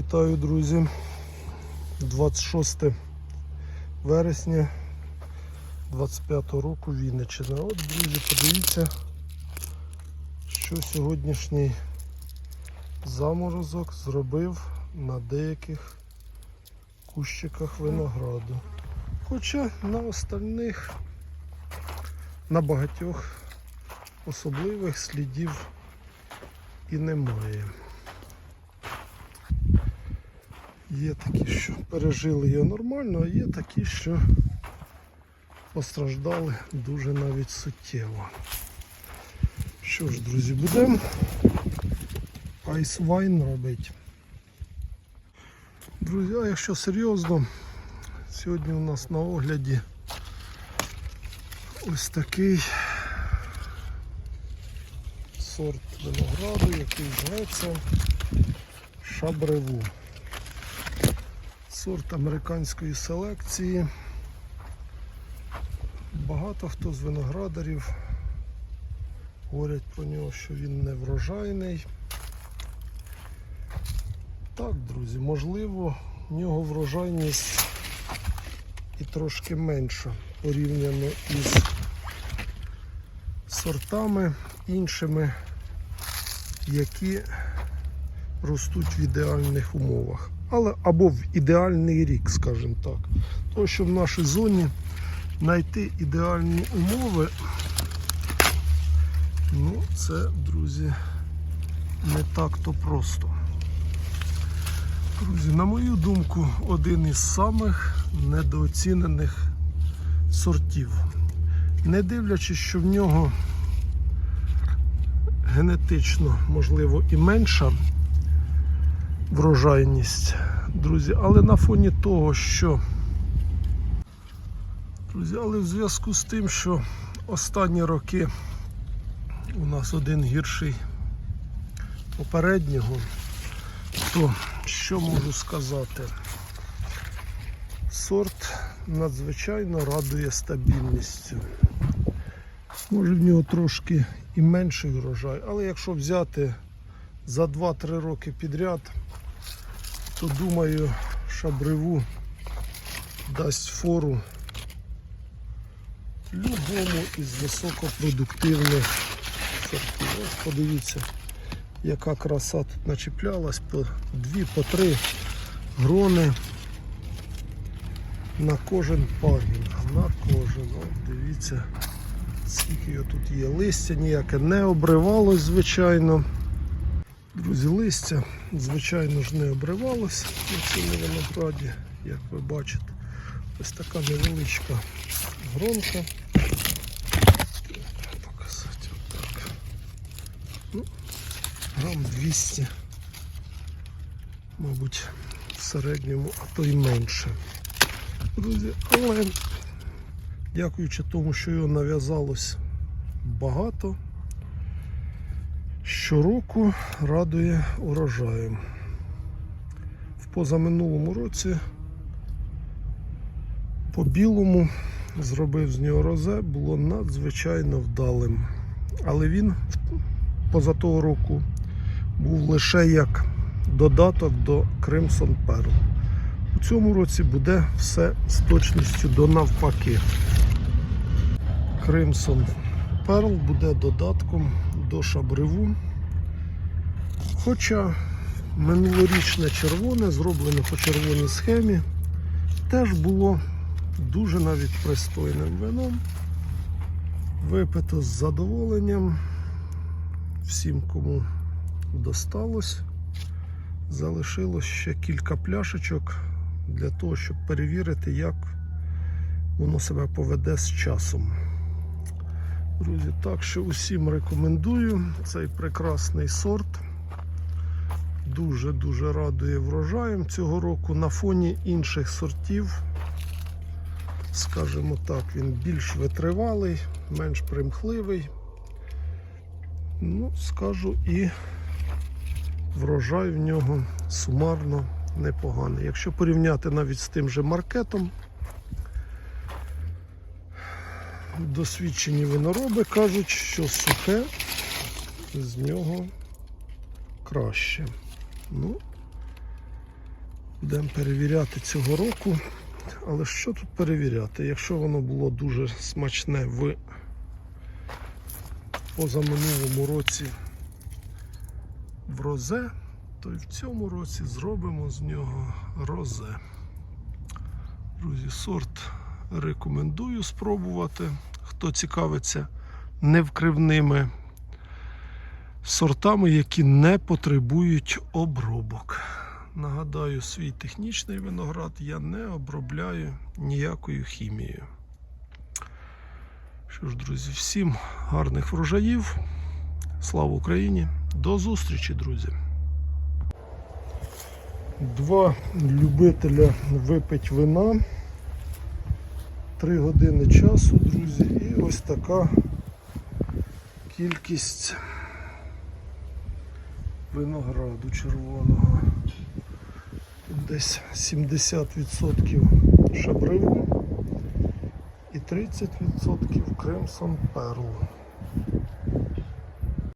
Вітаю, друзі. 26 вересня 25 року Вінниччина. От, друзі, подивіться, що сьогоднішній заморозок зробив на деяких кущиках винограду. Хоча на остальних, на багатьох особливих слідів і немає. Є такі, що пережили його нормально, а є такі, що постраждали дуже навіть суттєво. Що ж, друзі, будемо айсвайн робити. Друзі, а якщо серйозно, сьогодні у нас на огляді ось такий сорт винограду, який зветься Шабреву. Сорт американської селекції. Багато хто з виноградарів говорять про нього, що він не врожайний. Так, друзі, можливо, в нього врожайність і трошки менша порівняно із сортами іншими, які ростуть в ідеальних умовах. Але або в ідеальний рік, скажімо так. Тому що в нашій зоні знайти ідеальні умови, ну це, друзі, не так-то просто. Друзі, на мою думку, один із самих недооцінених сортів. Не дивлячись, що в нього генетично, можливо, і менша врожайність, друзі, але на фоні того, що друзі, але в зв'язку з тим, що останні роки у нас один гірший попереднього, то що можу сказати? Сорт надзвичайно радує стабільністю. Може в нього трошки і менший врожай, але якщо взяти за 2-3 роки підряд, то думаю, шабриву дасть фору любому із високопродуктивних сортів. Ось подивіться, яка краса тут начіплялась по дві, по три грони на кожен пагін. На кожен. От дивіться, скільки тут є. Листя ніяке не обривалось, звичайно. Друзі, листя, звичайно ж, не обривалося на цьому винограді, як ви бачите. Ось така невеличка гронка. Показати отак. Ну, грам 200, мабуть, в середньому, а то й менше. Друзі, але дякуючи тому, що його нав'язалось багато щороку радує урожаєм. В позаминулому році по білому зробив з нього розе, було надзвичайно вдалим. Але він поза того року був лише як додаток до Crimson Pearl. У цьому році буде все з точністю до навпаки. Crimson Pearl буде додатком до шабриву. Хоча минулорічне червоне, зроблене по червоній схемі, теж було дуже навіть пристойним вином. Випито з задоволенням. Всім, кому досталось, залишилось ще кілька пляшечок для того, щоб перевірити, як воно себе поведе з часом. Друзі, так що усім рекомендую цей прекрасний сорт. Дуже-дуже радує врожаєм цього року. На фоні інших сортів, скажімо так, він більш витривалий, менш примхливий. Ну, скажу, і врожай в нього сумарно непоганий. Якщо порівняти навіть з тим же маркетом, досвідчені винороби кажуть, що сухе з нього краще. Ну, Будемо перевіряти цього року. Але що тут перевіряти? Якщо воно було дуже смачне в позаминулому році в розе, то і в цьому році зробимо з нього розе. Друзі, сорт рекомендую спробувати. Хто цікавиться невкривними сортами, які не потребують обробок. Нагадаю, свій технічний виноград я не обробляю ніякою хімією. Що ж, друзі, всім гарних врожаїв. Слава Україні! До зустрічі, друзі! Два любителя випить вина. Три години часу, друзі, і ось така кількість винограду червоного. Тут десь 70% шабриву і 30% кремсон перл.